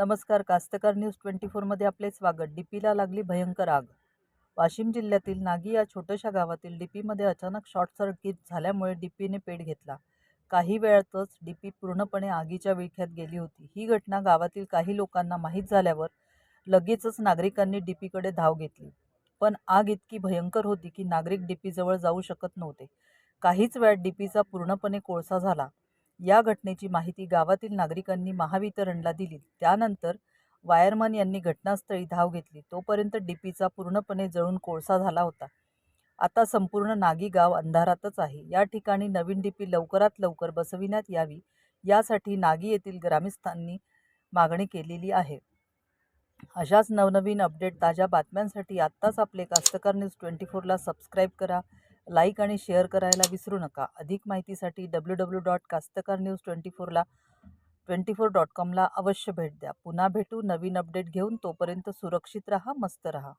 नमस्कार कास्तकार news twenty फोरमध्ये आपले स्वागत. डीपीला लागली भयंकर आग. वाशिम जिल्ह्यातील नागी या छोट्याशा गावातील डीपीमध्ये अचानक शॉर्ट सर्किट झाल्यामुळे डीपीने पेट घेतला. काही वेळातच डीपी पूर्णपणे आगीच्या विळख्यात गेली होती. ही घटना गावातील काही लोकांना माहीत झाल्यावर लगेचच नागरिकांनी डीपीकडे धाव घेतली. पण आग इतकी भयंकर होती की नागरिक डीपीजवळ जाऊ शकत नव्हते. काहीच वेळात डीपीचा पूर्णपणे कोळसा झाला. या घटनेची माहिती गावातील नागरिकांनी महावितरणला दिली. त्यानंतर वायरमन यांनी घटनास्थळी धाव घेतली. तोपर्यंत डीपीचा पूर्णपणे जळून कोळसा झाला होता. आता संपूर्ण नागी गाव अंधारातच आहे. या ठिकाणी नवीन डीपी लवकरात लवकर बसविण्यात यावी यासाठी नागी येथील ग्रामस्थांनी मागणी केलेली आहे. अशाच नवनवीन अपडेट ताज्या बातम्यांसाठी आत्ताच आपले कास्तकार न्यूज ट्वेंटी फोरला सबस्क्राईब करा. लाईक आणि शेअर करायला विसरू नका. अधिक माहितीसाठी W W dot Kastkar news twenty फोरला ट्वेंटी फोर डॉट कॉमला अवश्य भेट द्या. पुन्हा भेटू नवीन अपडेट घेऊन तोपर्यंत सुरक्षित रहा मस्त रहा.